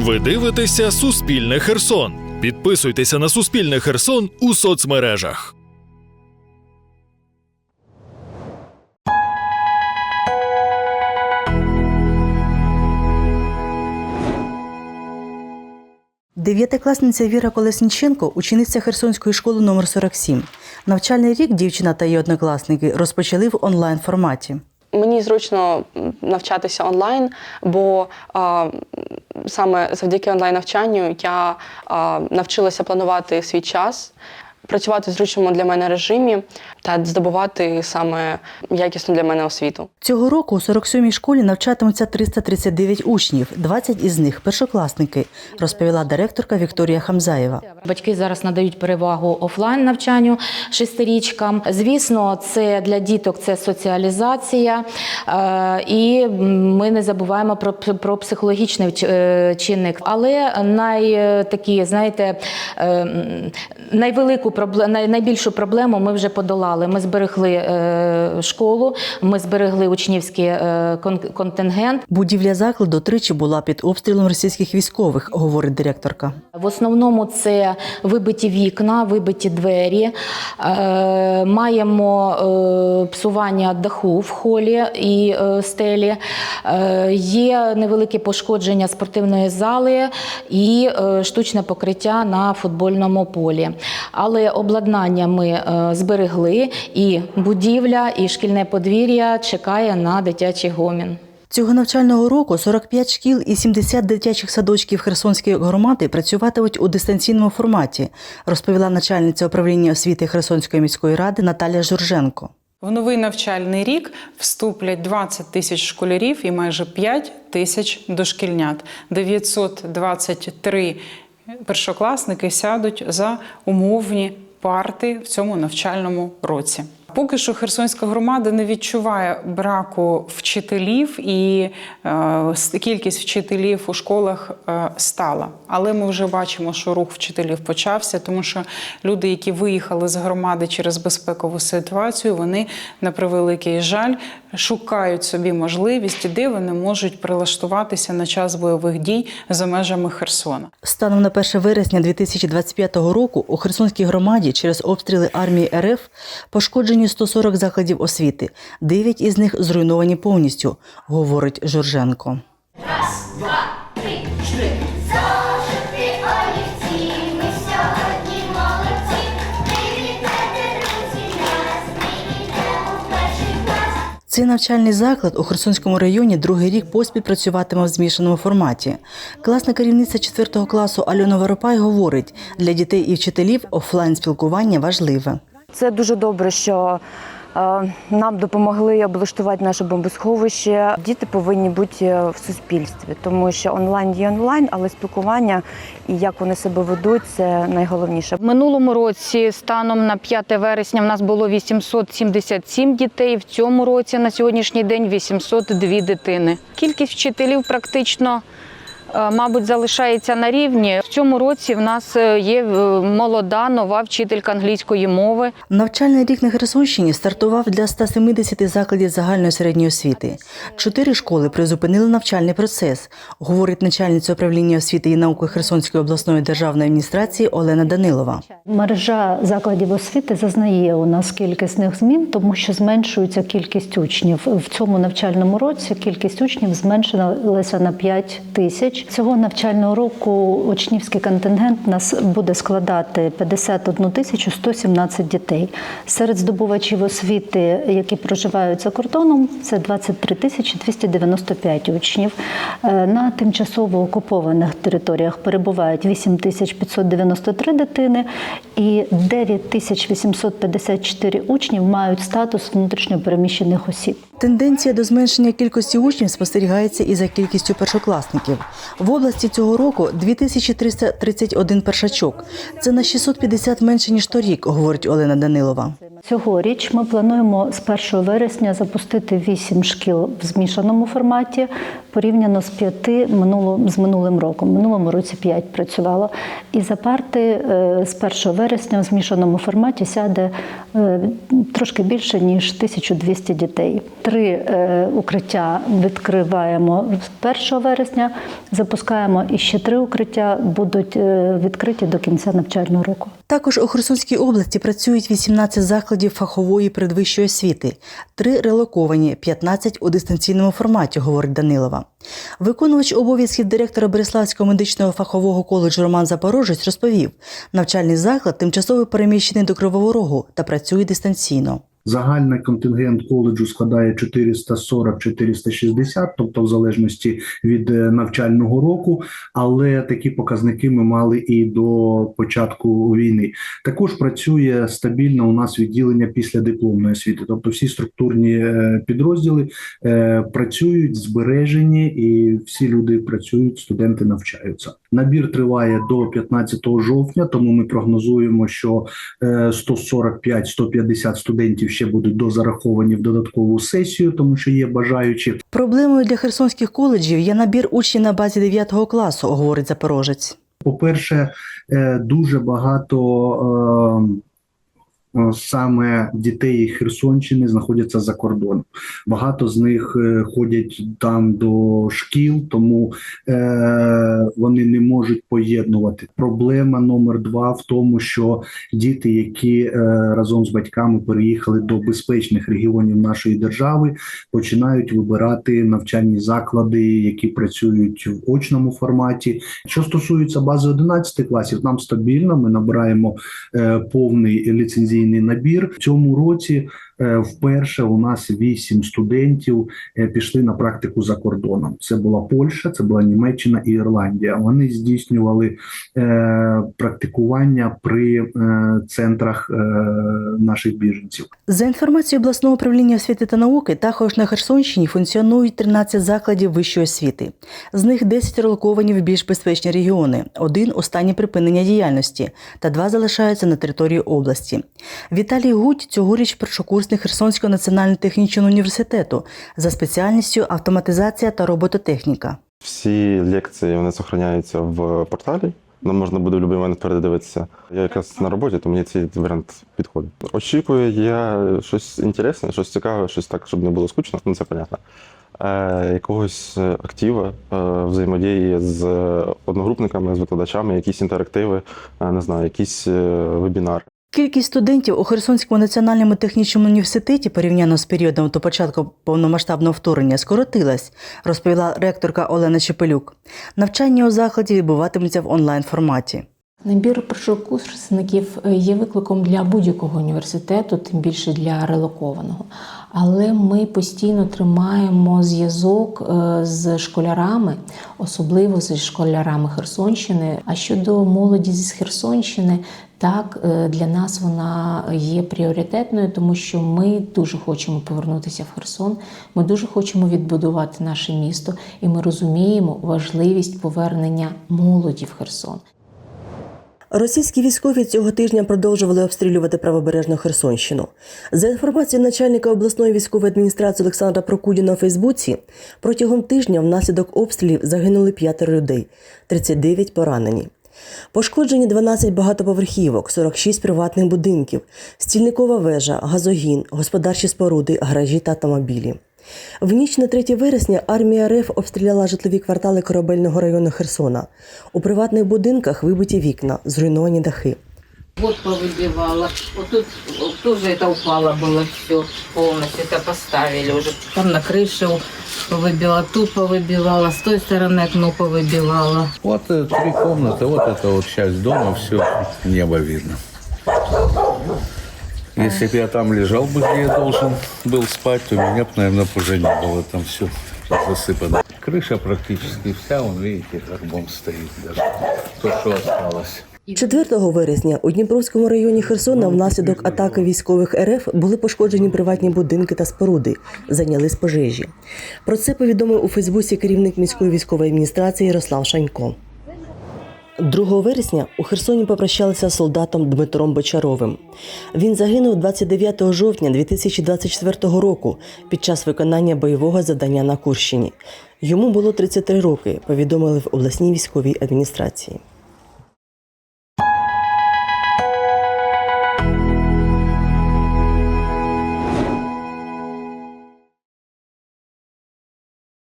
Ви дивитеся Суспільне Херсон. Підписуйтеся на Суспільне Херсон у соцмережах. Дев'ятикласниця Віра Колесніченко, учениця Херсонської школи номер 47. Навчальний рік дівчина та її однокласники розпочали в онлайн форматі. Мені зручно навчатися онлайн, бо а, саме завдяки онлайн навчанню я навчилася планувати свій час, працювати в зручному для мене режимі та здобувати саме якісну для мене освіту. Цього року у 47-й школі навчатимуться 339 учнів, 20 із них першокласники, розповіла директорка Вікторія Хамзаєва. Батьки зараз надають перевагу офлайн навчанню шестирічкам. Звісно, це для діток це соціалізація, е, і ми не забуваємо про, про психологічний е, чинник. Але най е, такі, знаєте, найвелику найбільшу проблему ми вже подолали. Ми зберегли е, школу, ми зберегли учнівський е, контингент. Будівля закладу тричі була під обстрілом російських військових, говорить директорка. В основному це вибиті вікна, вибиті двері. Е, маємо псування даху в холі і стелі. Є невелике пошкодження спортивної зали і штучне покриття на футбольному полі. Але обладнання ми е, зберегли, і будівля, і шкільне подвір'я чекає на дитячий гомін. Цього навчального року 45 шкіл і 70 дитячих садочків Херсонської громади працюватимуть у дистанційному форматі, розповіла начальниця управління освіти Херсонської міської ради Наталя Журженко. В новий навчальний рік вступлять 20 тисяч школярів і майже 5 тисяч дошкільнят. 923 першокласники сядуть за умовні парти в цьому навчальному році. Поки що Херсонська громада не відчуває браку вчителів, і е, кількість вчителів у школах е, стала. Але ми вже бачимо, що рух вчителів почався, тому що люди, які виїхали з громади через безпекову ситуацію, вони на превеликий жаль шукають собі можливість, де вони можуть прилаштуватися на час бойових дій за межами Херсона. Станом на 1 вересня 2025 року у Херсонській громаді через обстріли армії РФ пошкоджені 140 закладів освіти. Дев'ять із них зруйновані повністю, говорить Журженко. Цей навчальний заклад у Херсонському районі другий рік поспіль працюватиме в змішаному форматі. Класна керівниця 4 класу Альона Воропай говорить, для дітей і вчителів офлайн спілкування важливе. Це дуже добре, що нам допомогли облаштувати наше бомбосховище. Діти повинні бути е, в суспільстві, тому що онлайн є онлайн, але спілкування і як вони себе ведуть це найголовніше. В минулому році, станом на 5 вересня, в нас було 877 дітей. В цьому році на сьогоднішній день 802 дитини. Кількість вчителів практично. Е, Мабуть, залишається на рівні. В цьому році в нас е, є е, молода нова вчителька англійської мови. Навчальний рік на Херсонщині стартував для 170 закладів загальної середньої освіти. Чотири школи призупинили навчальний процес, говорить начальниця управління освіти і науки Херсонської обласної державної адміністрації Олена Данилова. Мережа закладів освіти зазнає у нас кількісних змін, тому що зменшується кількість учнів. В цьому навчальному році кількість учнів зменшилася на 5 тисяч. Цього навчального року учнівський контингент нас буде складати 51 тисячу 117 дітей. Серед здобувачів освіти, які проживають за кордоном, це 23 тисячі 295 учнів. Е, На тимчасово окупованих територіях перебувають 8 тисяч 593 дитини і 9 тисяч 854 учнів мають статус внутрішньопереміщених осіб. Тенденція до зменшення кількості учнів спостерігається і за кількістю першокласників. В області цього року 2331 першачок. Це на 650 менше ніж торік, говорить Олена Данилова. Цьогоріч ми плануємо з 1 вересня запустити 8 шкіл в змішаному форматі порівняно з 5 минуло, з минулим роком. Минулому році 5 працювало. І за парти е, з 1 вересня в змішаному форматі сяде е, трошки більше ніж 1200 дітей. Три е, укриття відкриваємо з 1 вересня, запускаємо і ще три укриття будуть е, відкриті до кінця навчального року. Також у Херсонській області працюють 18 закладів фахової передвищої освіти, 3 релоковані, 15 у дистанційному форматі, говорить Данилова. Виконувач обов'язків директора Береславського медичного фахового коледжу Роман Запорожець розповів, навчальний заклад тимчасово переміщений до Кривого Рогу та працює дистанційно. Загальний контингент коледжу складає 440-460, тобто в залежності від е, навчального року. Але такі показники ми мали і до початку війни. Також працює стабільно у нас відділення після дипломної освіти, тобто всі структурні е, підрозділи е, працюють збережені, і всі люди працюють, студенти навчаються. Набір триває до 15 жовтня, тому ми прогнозуємо, що е, 145-150 студентів ще будуть дозараховані в додаткову сесію, тому що є бажаючі. Проблемою для херсонських коледжів є набір учнів на базі 9 класу, говорить Запорожець. По-перше, е, дуже багато е, саме дітей Херсонщини знаходяться за кордоном. Багато з них е, ходять там до шкіл, тому е, вони не можуть поєднувати. Проблема номер два в тому, що діти, які е, разом з батьками переїхали до безпечних регіонів нашої держави, починають вибирати навчальні заклади, які працюють в очному форматі. Що стосується бази 11 класів, нам стабільно. Ми набираємо е, повний ліцензійний набір. В цьому році вперше у нас вісім студентів е, пішли на практику за кордоном. Це була Польща, це була Німеччина і Ірландія. Вони здійснювали е, практикування при е, центрах е, наших біженців. За інформацією обласного управління освіти та науки, також на Херсонщині функціонують 13 закладів вищої освіти. З них 10 релоковані в більш безпечні регіони, один у стані припинення діяльності, та два залишаються на території області. Віталій Гудь цьогоріч першокурсник Херсонського національного технічного університету за спеціальністю автоматизація та робототехніка. Всі лекції вони зберігаються в порталі. Нам можна буде в будь-який момент передивитися. Я якраз на роботі, то мені цей варіант підходить. Очікую я щось інтересне, щось цікаве, щось так, щоб не було скучно, ну це понятно. Е, якогось актива, е, взаємодії з одногрупниками, з викладачами, якісь інтерактиви, е, не знаю, якісь е, вебінари. Кількість студентів у Херсонському національному технічному університеті порівняно з періодом до початку повномасштабного вторгнення скоротилась, розповіла ректорка Олена Чепелюк. Навчання у закладі відбуватиметься в онлайн форматі. Набір першокурсників е, є викликом для будь-якого університету, тим більше для релокованого. Але ми постійно тримаємо зв'язок е, з школярами, особливо зі школярами Херсонщини. А щодо молоді зі Херсонщини, так е, для нас вона є пріоритетною, тому що ми дуже хочемо повернутися в Херсон. Ми дуже хочемо відбудувати наше місто, і ми розуміємо важливість повернення молоді в Херсон. Російські військові цього тижня продовжували обстрілювати правобережну Херсонщину. За інформацією начальника обласної військової адміністрації Олександра Прокудіна у Фейсбуці, протягом тижня внаслідок обстрілів загинули п'ятеро людей, 39 поранені. Пошкоджені 12 багатоповерхівок, 46 приватних будинків, стільникова вежа, газогін, господарчі споруди, гаражі та автомобілі. В ніч на 3 вересня армія РФ обстріляла житлові квартали корабельного району Херсона. У приватних будинках вибиті вікна, зруйновані дахи. Вот повыбивала. Вот тут вот тоже это упало было все полностью. Это поставили уже. Там на крыше повыбила, тут повыбивала, с той стороны окно повыбивала. Вот э, три комнаты, вот это вот часть дома, все небо видно. Если бы я там лежал бы, где я должен был спать, то меня бы, наверное, уже не было. Там все засыпано. Крыша практически вся, вон, видите, как бомб стоит даже. То, что осталось. 4 вересня у Дніпровському районі Херсона внаслідок атаки військових РФ були пошкоджені приватні будинки та споруди, зайнялись пожежі. Про це повідомив у Фейсбуці керівник міської військової адміністрації Ярослав Шанько. 2 вересня у Херсоні попрощалися з солдатом Дмитром Бочаровим. Він загинув 29 жовтня 2024 року під час виконання бойового завдання на Курщині. Йому було 33 роки, повідомили в обласній військовій адміністрації.